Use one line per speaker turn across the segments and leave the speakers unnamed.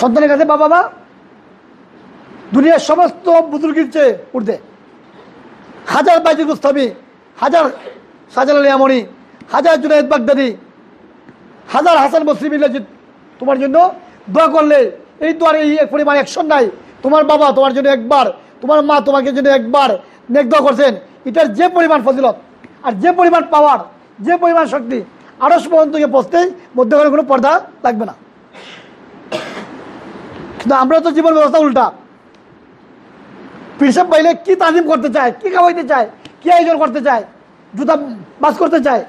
সন্তানের কাছে বাবা মা, দুনিয়ার সমস্ত বুজুর্গির চেয়ে উঠতে হাজার বাইজুল মুস্তাবি হাজার সাজাল আলী আমনি হাজার জুনায়দ বাগদাদি, হাজার হাসান বসরি মিল্লা তোমার জন্য দোয়া করলে এই দোয়ার এই এক পরিমাণ অ্যাকশন নাই। তোমার বাবা তোমার জন্য একবার, তোমার মা তোমাকে জন্য একবার নেক দোয়া করছেন। এটার যে পরিমাণ ফজিলত আর যে পরিমাণ পাওয়ার যে পরিমাণ শক্তি আড়স পর্যন্ত পৌঁছতেই মধ্যখানে কোনো পর্দা লাগবে না। কিন্তু আমরা তো জীবন ব্যবস্থা উল্টা। পিরসাব পাইলে কি তাজিম করতে চায়, কি খাওয়াইতে চায়, কি আয়োজন করতে চায়, জুতা বাস করতে চায়?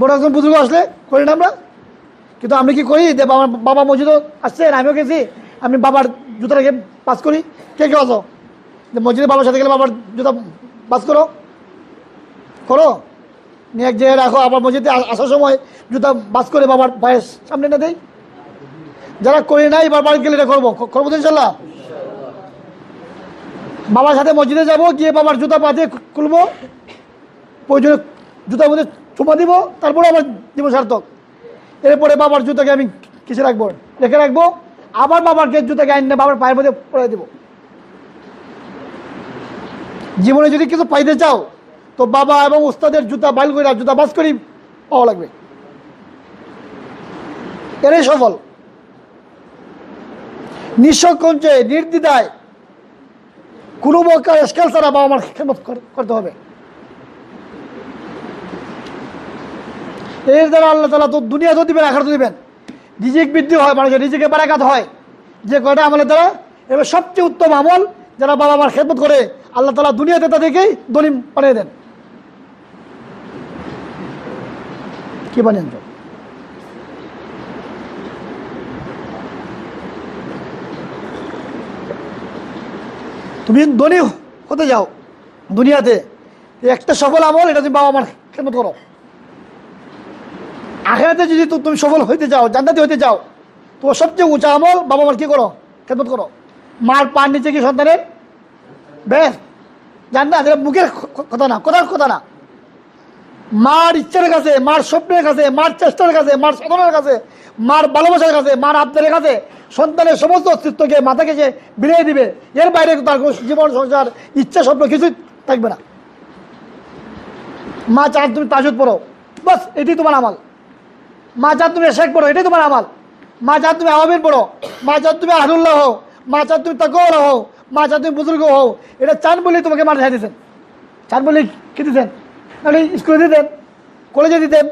বড় একজন বুজুর্গ আসলে, করি না আমরা? কিন্তু আমি কি করি যে বাবা বাবা মসজিদও আসছেন আমিও গেছি, আমি বাবার জুতা রেখে পাস করি। কে কে আসো যে মসজিদে বাবার সাথে গেলে বাবার জুতা পাস করো। করো? নিয়ে এক জায়গায় রাখো, আবার মসজিদে আসার সময় জুতা বাস করে বাবার পায়ের সামনে না দেয় যারা করি নাই এবার বাড়ি গেলে এটা করব। করব ইনশাল্লাহ। বাবার সাথে মসজিদে যাব, গিয়ে বাবার জুতা পাতে খুলবো, প্রয়োজনে জুতার মধ্যে চুমা দিব, তারপরে আমার জীবন সার্থক। এরপরে বাবার জুতাকে আমি কিসে রাখব? রেখে রাখব, আবার বাবাকে জুতাকে আইন বাবার পায়ের মধ্যে পড়ে দেবো। জীবনে যদি কিছু পাইতে চাও, তো বাবা এবং উস্তাদের জুতা বাইল করে জুতা বাস করি পাওয়া লাগবে। এরাই সফল। নিঃসংকোচে, নির্দ্বিধায় কোনো প্রকার স্কেল ছাড়া বাবা মার খেদমত কর- করতে হবে। এর দ্বারা আল্লাহ তালা তো দুনিয়া তো দিবেন আখার তো দিবেন। রিজিক বৃদ্ধি হয়, মানুষের রিজিকে বারাকাত হয়। যে কয়টা আমলের দ্বারা? এবার সবচেয়ে উত্তম আমল যারা বাবা মার খেদমত করে, আল্লাহ তালা দুনিয়াতে তাদেরকেই দলিম বানিয়ে দেন। কি বানিয়ে দেন তুমি ধনী হতে যাও? দুনিয়াতে একটা সফল আমল, এটা তুমি বাবা মার করো। আখেরাতে যদি তুমি সফল হইতে যাও, জান্নাতি হইতে যাও তো সবচেয়ে উঁচা আমল বাবা মার কি করো? খেদমত করো। মার পার নিচে কি সন্তানের? বেশ, জান্নাত, এটা মুখের কথা না, কথার কথা না। মার ইচ্ছার কাছে, মার স্বপ্নের কাছে, মার চেষ্টার কাছে, মার সাধনার কাছে, মার ভালোবাসার কাছে, মার আবদারের কাছে সন্তানের সমস্ত অস্তিত্বকে মাথাকে যে বিলিয়ে দিবে, এর বাইরে তার জীবন, সংসার, ইচ্ছা স্বপ্ন কিছুই থাকবে না। মা চার তুমি তাজুদ পড়ো। বাস এটি তোমার আমাল। মা চার তুমি শেখ পড়ো, এটাই তোমার আমাল। মা চার তুমি আহমেদ পড়ো। মা চার তুমি আহরুল্লাহ হও। মা চার তুমি তাকওয়ালা হও। মা চার তুমি বুজুর্গ হও। এটা চান বলেই তোমাকে দেখা দিয়েছেন। চান বলেই কি দিতেন স্কুলে দিতেন, কলেজে দিতেন।